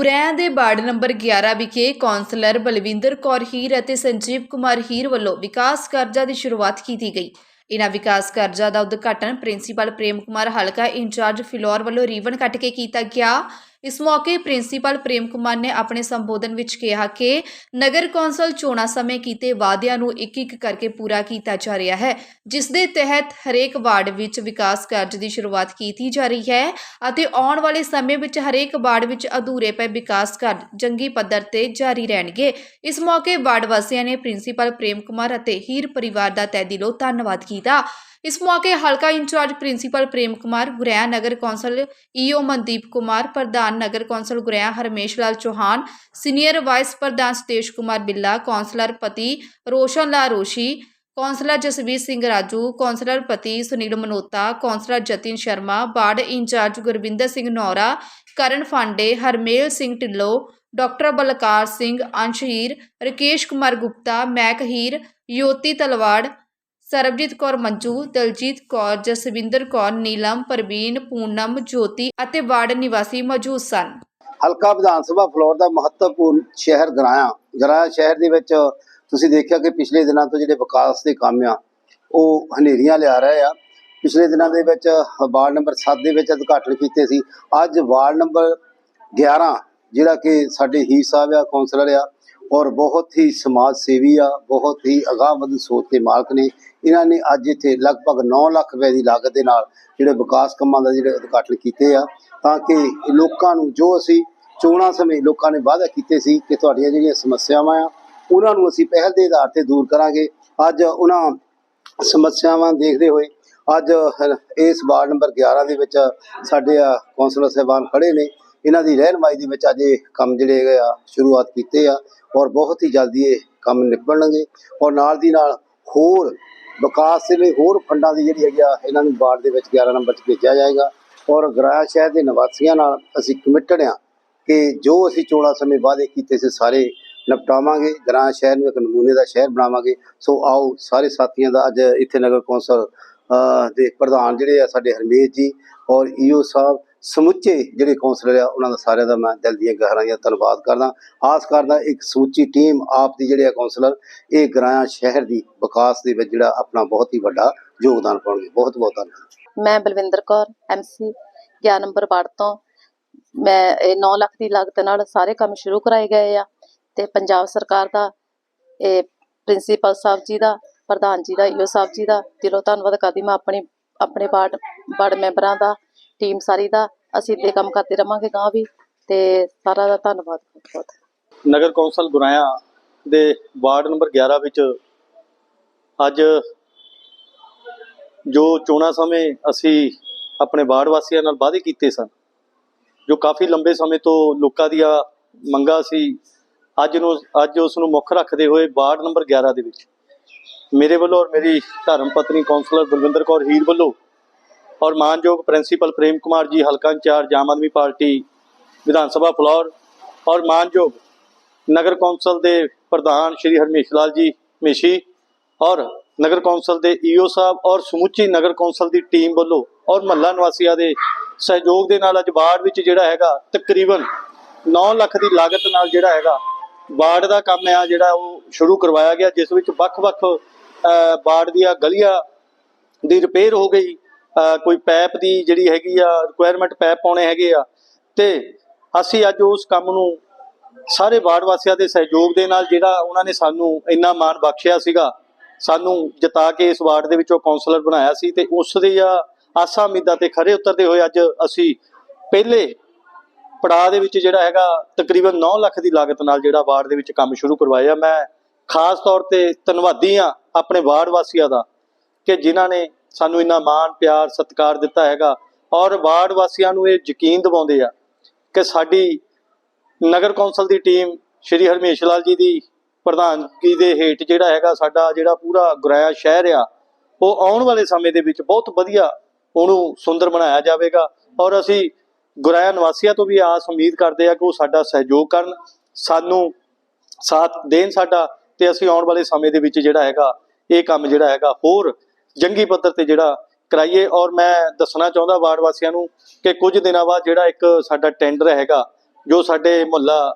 ਗੁਰੈਂ ਦੇ ward number 11 ਵਿਖੇ councillor Balwinder Kaur Heer ਅਤੇ ਸੰਜੀਵ ਕੁਮਾਰ ਹੀਰ ਵੱਲੋਂ ਵਿਕਾਸ ਕਾਰਜਾਂ ਦੀ ਸ਼ੁਰੂਆਤ ਕੀਤੀ ਗਈ। ਇਨ੍ਹਾਂ ਵਿਕਾਸ ਕਾਰਜਾਂ ਦਾ ਉਦਘਾਟਨ ਪ੍ਰਿੰਸੀਪਲ ਪ੍ਰੇਮ ਕੁਮਾਰ ਹਲਕਾ ਇੰਚਾਰਜ ਫਿਲੌਰ ਵੱਲੋਂ ਰੀਵਨ ਕੱਟ ਕੇ ਕੀਤਾ ਗਿਆ। ਇਸ ਮੌਕੇ ਪ੍ਰਿੰਸੀਪਲ ਪ੍ਰੇਮ ਕੁਮਾਰ ਨੇ ਆਪਣੇ ਸੰਬੋਧਨ ਵਿੱਚ ਕਿਹਾ ਕਿ ਨਗਰ ਕੌਂਸਲ ਚੋਣਾਂ ਸਮੇਂ ਕੀਤੇ ਵਾਅਦਿਆਂ ਨੂੰ ਇੱਕ ਇੱਕ ਕਰਕੇ ਪੂਰਾ ਕੀਤਾ ਜਾ ਰਿਹਾ ਹੈ, ਜਿਸ ਦੇ ਤਹਿਤ ਹਰੇਕ ਵਾਰਡ ਵਿੱਚ ਵਿਕਾਸ ਕਾਰਜ ਦੀ ਸ਼ੁਰੂਆਤ ਕੀਤੀ ਜਾ ਰਹੀ ਹੈ ਅਤੇ ਆਉਣ ਵਾਲੇ ਸਮੇਂ ਵਿੱਚ ਹਰੇਕ ਵਾਰਡ ਵਿੱਚ ਅਧੂਰੇ ਪਏ ਵਿਕਾਸ ਕਾਰਜ ਜੰਗੀ ਪੱਧਰ ਤੇ ਜਾਰੀ ਰਹਿਣਗੇ। ਇਸ ਮੌਕੇ ਵਾਰਡ ਵਾਸੀਆਂ ਨੇ ਪ੍ਰਿੰਸੀਪਲ ਪ੍ਰੇਮ ਕੁਮਾਰ ਅਤੇ ਹੀਰ ਪਰਿਵਾਰ ਦਾ ਤਹਿ ਦਿਲੋਂ ਧੰਨਵਾਦ ਕੀਤਾ। ਇਸ ਮੌਕੇ ਹਲਕਾ in charge principal Prem Kumar, Guraya Nagar council EO Mandeep Kumar, ਪ੍ਰਧਾਨ ਨਗਰ council Guraya Harmesh Lal Chauhan, senior vice ਪ੍ਰਧਾਨ ਸਤੇਸ਼ ਕੁਮਾਰ ਬਿੱਲਾ, ਕੌਂਸਲਰ ਪਤੀ ਰੋਸ਼ਨ ਲਾ ਰੋਸ਼ੀ, ਕੌਂਸਲਰ ਜਸਵੀਰ ਸਿੰਘ ਰਾਜੂ, ਕੌਂਸਲਰ ਪਤੀ Sunil Manota, councillor Jatin Sharma, ward in charge Gurvinder Singh Naura, Karan Phande, Harmel Singh Dhillon, doctor Balkar Singh Ansheer, Rakesh Kumar Gupta ਮੈਕ ਹੀਰ ਯੋਤੀ ਤਲਵਾੜ ਸਰਬਜੀਤ ਕੌਰ ਮੰਜੂ, ਦਲਜੀਤ ਕੌਰ, ਜਸਵਿੰਦਰ ਕੌਰ, ਨੀਲਮ, ਪ੍ਰਵੀਨ, ਪੂਨਮ, ਜੋਤੀ ਅਤੇ ward ਨਿਵਾਸੀ ਮੌਜੂਦ ਸਨ। ਹਲਕਾ ਵਿਧਾਨ ਸਭਾ ਫਲੋਰ ਦਾ ਮਹੱਤਵਪੂਰਨ ਸ਼ਹਿਰ ਗਰਾਇਆ। ਗਰਾਇਆ ਸ਼ਹਿਰ ਦੇ ਵਿੱਚ ਤੁਸੀਂ ਦੇਖਿਆ ਕਿ ਪਿਛਲੇ ਦਿਨਾਂ ਤੋਂ ਜਿਹੜੇ ਵਿਕਾਸ ਦੇ ਕੰਮ ਆ, ਉਹ ਹਨੇਰੀਆਂ ਲਿਆ ਰਹੇ ਆ। ਪਿਛਲੇ ਦਿਨਾਂ ਦੇ ਵਿੱਚ ਵਾਰਡ ਨੰਬਰ 7 ਦੇ ਵਿੱਚ ਉਦਘਾਟਨ ਕੀਤੇ ਸੀ। ਅੱਜ ਵਾਰਡ ਨੰਬਰ 11 ਜਿਹੜਾ ਕਿ ਸਾਡੇ ਹੀ ਸਾਹਿਬ ਆ, ਕੌਂਸਲਰ ਆ ਔਰ ਬਹੁਤ ਹੀ ਸਮਾਜ ਸੇਵੀ ਆ, ਬਹੁਤ ਹੀ ਅਗਾਂਹਵਧੂ ਸੋਚ ਦੇ ਮਾਲਕ ਨੇ। ਇਹਨਾਂ ਨੇ ਅੱਜ ਇੱਥੇ ਲਗਭਗ 9 ਲੱਖ ਰੁਪਏ ਦੀ ਲਾਗਤ ਦੇ ਨਾਲ ਜਿਹੜੇ ਵਿਕਾਸ ਕੰਮਾਂ ਦਾ ਜਿਹੜੇ ਉਦਘਾਟਨ ਕੀਤੇ ਆ, ਤਾਂ ਕਿ ਲੋਕਾਂ ਨੂੰ ਜੋ ਅਸੀਂ ਚੋਣਾਂ ਸਮੇਂ ਲੋਕਾਂ ਨੇ ਵਾਅਦਾ ਕੀਤੇ ਸੀ ਕਿ ਤੁਹਾਡੀਆਂ ਜਿਹੜੀਆਂ ਸਮੱਸਿਆਵਾਂ ਆ, ਉਹਨਾਂ ਨੂੰ ਅਸੀਂ ਪਹਿਲ ਦੇ ਆਧਾਰ ਤੇ ਦੂਰ ਕਰਾਂਗੇ। ਅੱਜ ਉਹਨਾਂ ਸਮੱਸਿਆਵਾਂ ਦੇਖਦੇ ਹੋਏ ਅੱਜ ਇਸ ਵਾਰਡ ਨੰਬਰ 11 ਦੇ ਵਿੱਚ ਸਾਡੇ ਆ ਕੌਂਸਲਰ ਸਾਹਿਬਾਨ ਖੜੇ ਨੇ। ਇਹਨਾਂ ਦੀ ਰਹਿਨਮਾਈ ਦੇ ਵਿੱਚ ਅੱਜ ਇਹ ਕੰਮ ਜਿਹੜੇ ਹੈਗੇ ਆ, ਸ਼ੁਰੂਆਤ ਕੀਤੇ ਆ ਔਰ ਬਹੁਤ ਹੀ ਜਲਦੀ ਇਹ ਕੰਮ ਨਿਪਟਣਗੇ ਔਰ ਨਾਲ ਦੀ ਨਾਲ ਹੋਰ ਵਿਕਾਸ ਦੇ ਲਈ ਹੋਰ ਫੰਡਾਂ ਦੀ ਜਿਹੜੀ ਹੈਗੀ ਆ, ਇਹਨਾਂ ਨੂੰ ਵਾਰਡ ਦੇ ਵਿੱਚ 11 ਨੰਬਰ 'ਚ ਭੇਜਿਆ ਜਾਏਗਾ ਔਰ ਗਰਾਇਆ ਸ਼ਹਿਰ ਦੇ ਨਿਵਾਸੀਆਂ ਨਾਲ ਅਸੀਂ ਕਮਿਟਡ ਆ ਕਿ ਜੋ ਅਸੀਂ ਚੋਣਾਂ ਸਮੇਂ ਵਾਅਦੇ ਕੀਤੇ ਸੀ ਸਾਰੇ ਨਿਪਟਾਵਾਂਗੇ ਗ੍ਰਾਂ ਸ਼ਹਿਰ ਨੂੰ ਇੱਕ ਨਮੂਨੇ ਦਾ ਸ਼ਹਿਰ ਬਣਾਵਾਂਗੇ। ਸੋ ਆਓ ਸਾਰੇ ਸਾਥੀਆਂ ਦਾ ਅੱਜ ਇੱਥੇ ਨਗਰ ਕੌਂਸਲ ਦੇ ਪ੍ਰਧਾਨ ਜਿਹੜੇ ਆ ਸਾਡੇ ਹਰਮੇਸ਼ ਜੀ ਔਰ ਈਓ ਸਾਹਿਬ ਸਮੁੱਚੇ ਜਿਹੜੇ ਕੌਂਸਲਰ ਆ, ਉਹਨਾਂ ਦਾ ਸਾਰਿਆਂ ਦਾ ਮੈਂ ਦਿਲ ਦੀਆਂ ਗਹਿਰਾਈਆਂ ਧੰਨਵਾਦ ਕਰਦਾ। ਆਸ ਕਰਦਾ ਇੱਕ ਸਮੁੱਚੀ ਟੀਮ ਆਪ ਦੀ ਜਿਹੜੇ ਆ ਕੌਂਸਲਰ ਇਹ ਗ੍ਰਾਂ ਸ਼ਹਿਰ ਦੀ ਵਿਕਾਸ ਦੇ ਵਿੱਚ ਜਿਹੜਾ ਆਪਣਾ ਬਹੁਤ ਹੀ ਵੱਡਾ ਯੋਗਦਾਨ ਪਾਉਣਗੇ। ਬਹੁਤ ਬਹੁਤ ਧੰਨਵਾਦ। ਮੈਂ Balwinder Kaur MC 11 number ward ਤੋਂ। ਮੈਂ ਇਹ 9 ਲੱਖ ਦੀ ਲਾਗਤ ਨਾਲ ਸਾਰੇ ਕੰਮ ਸ਼ੁਰੂ ਕਰਾਏ ਗਏ ਆ ਤੇ ਪੰਜਾਬ ਸਰਕਾਰ ਦਾ, ਇਹ ਪ੍ਰਿੰਸੀਪਲ ਸਾਹਿਬ ਜੀ ਦਾ, ਪ੍ਰਧਾਨ ਜੀ ਦਾ, ਈਓ ਸਾਹਿਬ ਜੀ ਦਾ ਦਿਲੋਂ ਧੰਨਵਾਦ ਕਰਦੀ। ਮੈਂ ਆਪਣੀ, ਆਪਣੇ ਵਾਰਡ ਵਾਰਡ ਮੈਂਬਰਾਂ ਦਾ ਟੀਮ ਸਾਰੀ ਦਾ ਅਸੀਂ ਤੇ ਕੰਮ ਕਰਦੇ ਰਵਾਂਗੇ ਗਾਂ ਵੀ ਤੇ ਸਾਰਾ ਦਾ ਧੰਨਵਾਦ, ਬਹੁਤ ਬਹੁਤ। ਨਗਰ ਕੌਂਸਲ ਗੁਰਾਇਆ ਦੇ ਵਾਰਡ ਨੰਬਰ 11 ਵਿੱਚ ਅੱਜ ਜੋ ਚੋਣਾਂ ਸਮੇਂ ਅਸੀਂ ਆਪਣੇ ਵਾਰਡ ਵਾਸੀਆਂ ਨਾਲ ਵਾਅਦੇ ਕੀਤੇ ਸਨ, ਜੋ ਕਾਫੀ ਲੰਬੇ ਸਮੇਂ ਤੋਂ ਲੋਕਾਂ ਦੀਆਂ ਮੰਗਾਂ ਸੀ, ਅੱਜ ਨੂੰ, ਅੱਜ ਉਸ ਨੂੰ ਮੁੱਖ ਰੱਖਦੇ ਹੋਏ ਵਾਰਡ ਨੰਬਰ 11 ਦੇ ਵਿੱਚ ਮੇਰੇ ਵੱਲੋਂ ਔਰ ਮੇਰੀ ਧਰਮ ਪਤਨੀ ਕੌਂਸਲਰ ਬਲਵਿੰਦਰ ਕੌਰ ਹੀਰ ਵੱਲੋਂ ਔਰ ਮਾਨਯੋਗ ਪ੍ਰਿੰਸੀਪਲ ਪ੍ਰੇਮ ਕੁਮਾਰ ਜੀ ਹਲਕਾ incharge Aam Aadmi party Vidhan Sabha floor ਔਰ ਮਾਨਯੋਗ ਨਗਰ ਕੌਂਸਲ ਦੇ ਪ੍ਰਧਾਨ ਸ਼੍ਰੀ ਹਰਮੇਸ਼ ਲਾਲ ਜੀ ਮੇਸ਼ੀ ਔਰ ਨਗਰ ਕੌਂਸਲ ਦੇ ਈਓ ਸਾਹਿਬ ਔਰ ਸਮੁੱਚੀ ਨਗਰ ਕੌਂਸਲ ਦੀ ਟੀਮ ਵੱਲੋਂ ਔਰ ਮਹੱਲਾ ਨਿਵਾਸੀਆਂ ਦੇ ਸਹਿਯੋਗ ਦੇ ਨਾਲ ਅੱਜ ਵਾਰਡ ਵਿੱਚ ਜਿਹੜਾ ਹੈਗਾ ਤਕਰੀਬਨ 9 ਲੱਖ ਦੀ ਲਾਗਤ ਨਾਲ ਜਿਹੜਾ ਹੈਗਾ ਵਾਰਡ ਦਾ ਕੰਮ ਆ ਜਿਹੜਾ ਉਹ ਸ਼ੁਰੂ ਕਰਵਾਇਆ ਗਿਆ ਜਿਸ ਵਿੱਚ ਵੱਖ-ਵੱਖ ਅਹ, ਵਾਰਡ ਦੀਆਂ ਗਲੀਆਂ ਦੀ ਰਿਪੇਅਰ ਹੋ ਗਈ। ਕੋਈ ਪੈਪ ਦੀ ਜਿਹੜੀ ਹੈਗੀ ਆ ਰਿਕੁਆਇਰਮੈਂਟ ਪੈਪ ਪਾਉਣੇ ਹੈਗੇ ਆ, ਤੇ ਅਸੀਂ ਅੱਜ ਉਸ ਕੰਮ ਨੂੰ ਸਾਰੇ ਵਾਰਡ ਵਾਸੀਆਂ ਦੇ ਸਹਿਯੋਗ ਦੇ ਨਾਲ ਜਿਹੜਾ ਉਹਨਾਂ ਨੇ ਸਾਨੂੰ ਇੰਨਾ ਮਾਣ ਬਖਸ਼ਿਆ ਸੀਗਾ, ਸਾਨੂੰ ਜਿਤਾ ਕੇ ਇਸ ਵਾਰਡ ਦੇ ਵਿੱਚੋਂ ਕਾਉਂਸਲਰ ਬਣਾਇਆ ਸੀ ਤੇ ਉਸ ਦੀ ਆ ਆਸਾਂ ਉਮੀਦਾਂ ਤੇ ਖਰੇ ਉਤਰਦੇ ਹੋਏ ਅੱਜ ਅਸੀਂ ਪਹਿਲੇ ਪੜਾਅ ਦੇ ਵਿੱਚ ਜਿਹੜਾ ਹੈਗਾ ਤਕਰੀਬਨ 9 ਲੱਖ ਦੀ ਲਾਗਤ ਨਾਲ ਜਿਹੜਾ ਵਾਰਡ ਦੇ ਵਿੱਚ ਕੰਮ ਸ਼ੁਰੂ ਕਰਵਾਇਆ। ਮੈਂ ਖਾਸ ਤੌਰ ਤੇ ਧੰਨਵਾਦੀ ਆ ਆਪਣੇ ਵਾਰਡ ਵਾਸੀਆਂ ਦਾ ਕਿ ਜਿਨ੍ਹਾਂ ਨੇ ਸਾਨੂੰ ਇੰਨਾ ਮਾਣ, ਪਿਆਰ, ਸਤਿਕਾਰ ਦਿੱਤਾ ਹੈਗਾ। ਔਰ ਵਾਰਡ ਵਾਸੀਆਂ ਨੂੰ ਇਹ ਯਕੀਨ ਦਿਵਾਉਂਦੇ ਆ ਕਿ ਸਾਡੀ ਨਗਰ ਕੌਂਸਲ ਦੀ ਟੀਮ ਸ਼੍ਰੀ ਹਰਮੇਸ਼ ਲਾਲ ਜੀ ਦੀ ਪ੍ਰਧਾਨਗੀ ਦੇ ਹੇਠ ਜਿਹੜਾ ਹੈਗਾ ਸਾਡਾ ਜਿਹੜਾ ਪੂਰਾ ਗੁਰਾਇਆ ਸ਼ਹਿਰ ਆ, ਉਹ ਆਉਣ ਵਾਲੇ ਸਮੇਂ ਦੇ ਵਿੱਚ ਬਹੁਤ ਵਧੀਆ ਉਹਨੂੰ ਸੁੰਦਰ ਬਣਾਇਆ ਜਾਵੇਗਾ। ਔਰ ਅਸੀਂ ਗੁਰਾਇਆ ਨਿਵਾਸੀਆਂ ਤੋਂ ਵੀ ਆਸ ਉਮੀਦ ਕਰਦੇ ਆ ਕਿ ਉਹ ਸਾਡਾ ਸਹਿਯੋਗ ਕਰਨ, ਸਾਨੂੰ ਸਾਥ ਦੇਣ ਸਾਡਾ ਤੇ ਅਸੀਂ ਆਉਣ ਵਾਲੇ ਸਮੇਂ ਦੇ ਵਿੱਚ ਜਿਹੜਾ ਹੈਗਾ, ਇਹ ਕੰਮ ਜਿਹੜਾ ਹੈਗਾ ਹੋਰ ਜੰਗੀ ਪੱਧਰ ਤੇ ਜਿਹੜਾ ਕਰਾਈਏ। ਔਰ ਮੈਂ ਦੱਸਣਾ ਚਾਹੁੰਦਾ ਵਾਰਡ ਵਾਸੀਆਂ ਨੂੰ ਕਿ ਕੁਝ ਦਿਨਾਂ ਬਾਅਦ ਜਿਹੜਾ ਇੱਕ ਸਾਡਾ ਟੈਂਡਰ ਹੈਗਾ, ਜੋ ਸਾਡੇ ਮੁਹੱਲਾ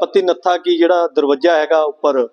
ਪੱਤੀ ਨੱਥਾ ਕੀ ਜਿਹੜਾ ਦਰਵਾਜ਼ਾ ਹੈਗਾ ਉੱਪਰ,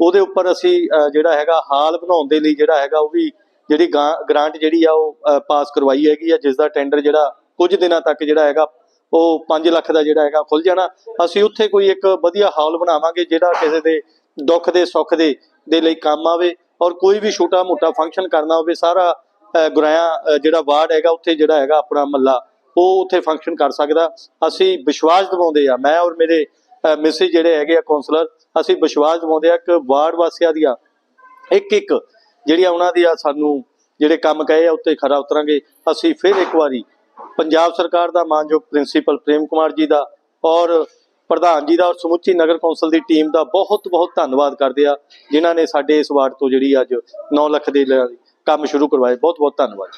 ਉਹਦੇ ਉੱਪਰ ਅਸੀਂ ਜਿਹੜਾ ਹੈਗਾ ਹਾਲ ਬਣਾਉਣ ਦੇ ਲਈ ਜਿਹੜਾ ਹੈਗਾ ਉਹ ਵੀ ਜਿਹੜੀ ਗ੍ਰਾਂਟ ਜਿਹੜੀ ਆ ਉਹ ਪਾਸ ਕਰਵਾਈ ਹੈਗੀ ਆ ਜਿਸ ਦਾ ਟੈਂਡਰ ਜਿਹੜਾ ਕੁਝ ਦਿਨਾਂ ਤੱਕ ਜਿਹੜਾ ਹੈਗਾ ਉਹ 5 ਲੱਖ ਦਾ ਜਿਹੜਾ ਹੈਗਾ ਖੁੱਲ ਜਾਣਾ। ਅਸੀਂ ਉੱਥੇ ਕੋਈ ਇੱਕ ਵਧੀਆ ਹਾਲ ਬਣਾਵਾਂਗੇ ਜਿਹੜਾ ਕਿਸੇ ਦੇ ਦੁੱਖ ਦੇ, ਸੁੱਖ ਦੇ ਦੇ ਲਈ ਕੰਮ ਆਵੇ। ਔਰ ਕੋਈ ਵੀ ਛੋਟਾ ਮੋਟਾ ਫੰਕਸ਼ਨ ਕਰਨਾ ਹੋਵੇ ਸਾਰਾ ਅ, ਗੁਰਾਇਆ ਜਿਹੜਾ ਵਾਰਡ ਹੈਗਾ ਉੱਥੇ ਜਿਹੜਾ ਹੈਗਾ ਆਪਣਾ ਮੱਲਾ ਉਹ ਉੱਥੇ ਫੰਕਸ਼ਨ ਕਰ ਸਕਦਾ। ਅਸੀਂ ਵਿਸ਼ਵਾਸ ਦਿਵਾਉਂਦੇ ਆ ਮੈਂ ਔਰ ਮੇਰੇ ਮੈਸੇਜ ਜਿਹੜੇ ਹੈਗੇ ਆ ਕਾਉਂਸਲਰ ਅਸੀਂ ਵਿਸ਼ਵਾਸ ਦਿਵਾਉਂਦੇ ਆ ਕਿ ਵਾਰਡ ਵਾਸੀਆਂ ਦੀਆਂ ਇੱਕ ਇੱਕ ਜਿਹੜੀਆਂ ਉਹਨਾਂ ਦੀਆਂ ਸਾਨੂੰ ਜਿਹੜੇ ਕੰਮ ਕਹੇ ਆ ਉੱਤੇ ਖਰਾ ਉਤਰਾਂਗੇ। ਅਸੀਂ ਫਿਰ ਇੱਕ ਵਾਰੀ ਪੰਜਾਬ ਸਰਕਾਰ ਦਾ ਮਾਨਯੋਗ ਪ੍ਰਿੰਸੀਪਲ ਪ੍ਰੇਮ ਕੁਮਾਰ ਜੀ ਦਾ ਔਰ ਪ੍ਰਧਾਨ ਜੀ ਦਾ ਔਰ ਸਮੁੱਚੀ ਨਗਰ ਕੌਂਸਲ ਦੀ ਟੀਮ ਦਾ ਬਹੁਤ ਬਹੁਤ ਧੰਨਵਾਦ ਕਰਦੇ ਆ, ਜਿਨ੍ਹਾਂ ਨੇ ਸਾਡੇ ਇਸ ਵਾਰਡ ਤੋਂ ਜਿਹੜੀ ਅੱਜ 9 ਲੱਖ ਦੇ ਕੰਮ ਸ਼ੁਰੂ ਕਰਵਾਏ। ਬਹੁਤ ਬਹੁਤ ਧੰਨਵਾਦ।